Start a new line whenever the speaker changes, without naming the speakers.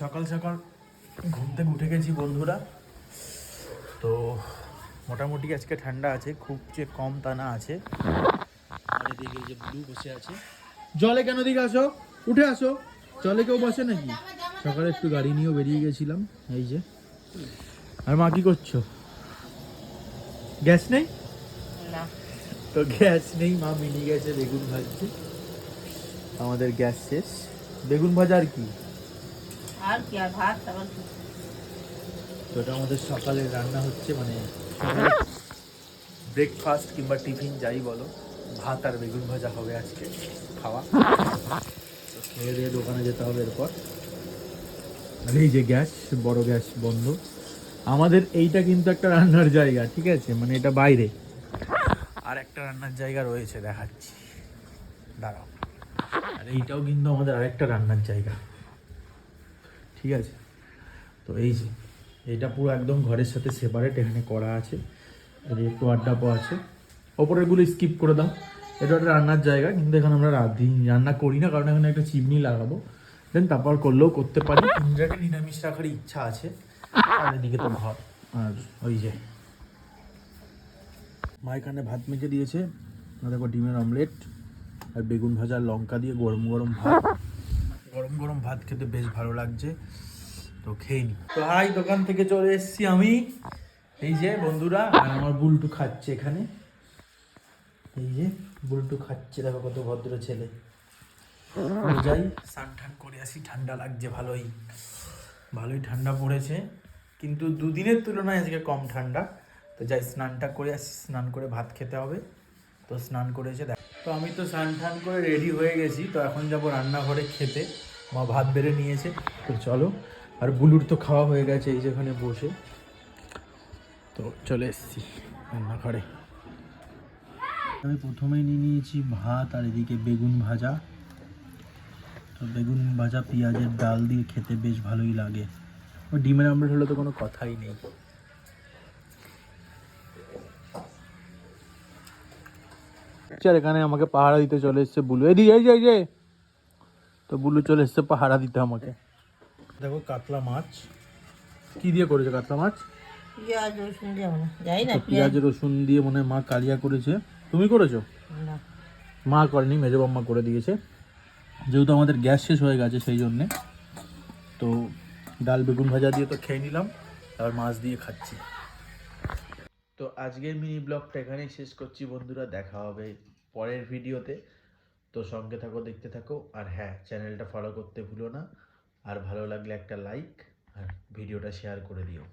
সকাল সকাল ঘুম থেকে উঠে গেছি বন্ধুরা। তো মোটামুটি আজকে ঠান্ডা আছে খুব যে কম তা না আছে। আর এদিকে যে ব্লু বসে আছে। জলে কেন দিকে আসো? উঠে আসো। জলে কেউ বসে নাকি? সকালে একটু গাড়ি নিয়েও বেরিয়ে গেছিলাম এই যে। আর মা কি করছ? গ্যাস নেই?
না।
তো গ্যাস নেই মা মিনি গেছে বেগুন ভাজছে আমাদের গ্যাস শেষ। বেগুন ভাজা আর কি?
আর কি আর ভাত, আবার
তো এটা আমাদের সকালে রান্না হচ্ছে মানে ব্রেকফাস্ট কিংবা টিফিন যাই বলো, ভাত আর বেগুন ভাজা হবে আজকে, খাওয়া। খেয়ে দিয়ে দোকানে যেতে হবে এরপর। আর এই যে গ্যাস, বড় গ্যাস বন্ধ। আমাদের এইটা কিন্তু একটা রান্নার জায়গা, ঠিক আছে? মানে এটা বাইরে। আর একটা রান্নার জায়গা রয়েছে, দেখাচ্ছি। দাঁড়াও। আর এইটাও কিন্তু আমাদের আরেকটা রান্নার জায়গা। ঠিক আছে? তো এই যে এটা পুরো একদম ঘরের সাথে সেপারেট এখানে করা আছে। আর একটু আড্ডাপো আছে। ওপরেরগুলো স্কিপ করে দাও। এটা একটা রান্নার জায়গা, কিন্তু এখানে আমরা রাধি, রান্না করি না, কারণ এখানে একটা চিমনি লাগাবো। দেন তারপর করলেও করতে পারি। ইন্দ্রাকে নিরামিষ রাখার ইচ্ছা আছে। আর এদিকে তো ঘর আর ওই যে, মা এখানে ভাত মেখে দিয়েছে। দেখো ডিমের অমলেট আর বেগুন ভাজা, লঙ্কা দিয়ে গরম গরম ভাত। গরম গরম ভাত খেতে বেশ ভালো লাগছে। তো খেয়ে নি। তো হাই, দোকান থেকে চলে এসেছি আমি। এই যে বন্ধুরা, আর আমার বুলটু খাচ্ছে এখানে। এই যে বুলটু খাচ্ছে, দেখো কত ভদ্র ছেলে। যাই, স্নান টান করে আসি, ঠান্ডা লাগছে ভালোই। ভালোই ঠান্ডা পড়েছে। কিন্তু দুদিনের তুলনায় আজকে কম ঠান্ডা। তো যাই, স্নানটা করে আসি, স্নান করে ভাত খেতে হবে। তো স্নান করে এসে দেখ। তো আমি তো স্নান টান করে রেডি হয়ে গেছি, তো এখন যাব রান্নাঘরে খেতে। মা ভাত বেড়ে নিয়েছে, তো চলো। আর বুলুর তো খাওয়া হয়ে গেছে, এই যেখানে বসে। তো চলে এসেছি রান্নাঘরে। আমি প্রথমেই নিয়ে নিয়েছি ভাত, আর এদিকে বেগুন ভাজা। তো বেগুন ভাজা, পেঁয়াজের ডাল দিয়ে খেতে বেশ ভালোই লাগে। ডিমের আমলেট হলে তো কোনো কথাই নেই। চল এখানে আমাকে পাহারা দিতে চলে এসছে বুলু। এদিকে এই যে এই যে তো বুলু চলে এসছে পাহারা দিতে আমাকে। দেখো কাতলা মাছ। কি দিয়ে করেছে কাতলা মাছ?
পেঁয়াজ রসুন দিয়ে মনে যাই না
তো
পেঁয়াজ।
রসুন দিয়ে মনে হয় মা কালিয়া করেছে। তুমি করেছ? মা করেনি মেজো বাম্মা করে দিয়েছে। যেহেতু আমাদের গ্যাস শেষ হয়ে গেছে সেই জন্যে। তো ডাল বেগুন ভাজা দিয়ে তো খেয়ে নিলাম। আর মাছ দিয়ে খাচ্ছি। তো আজকের মিনি ব্লগটা এখানেই শেষ করছি বন্ধুরা, দেখা হবে পরের ভিডিওতে। তো সঙ্গে থাকো, দেখতে থাকো। আর হ্যাঁ চ্যানেলটা ফলো করতে ভুলো না। আর ভালো লাগলে একটা লাইক আর ভিডিওটা শেয়ার করে দিও।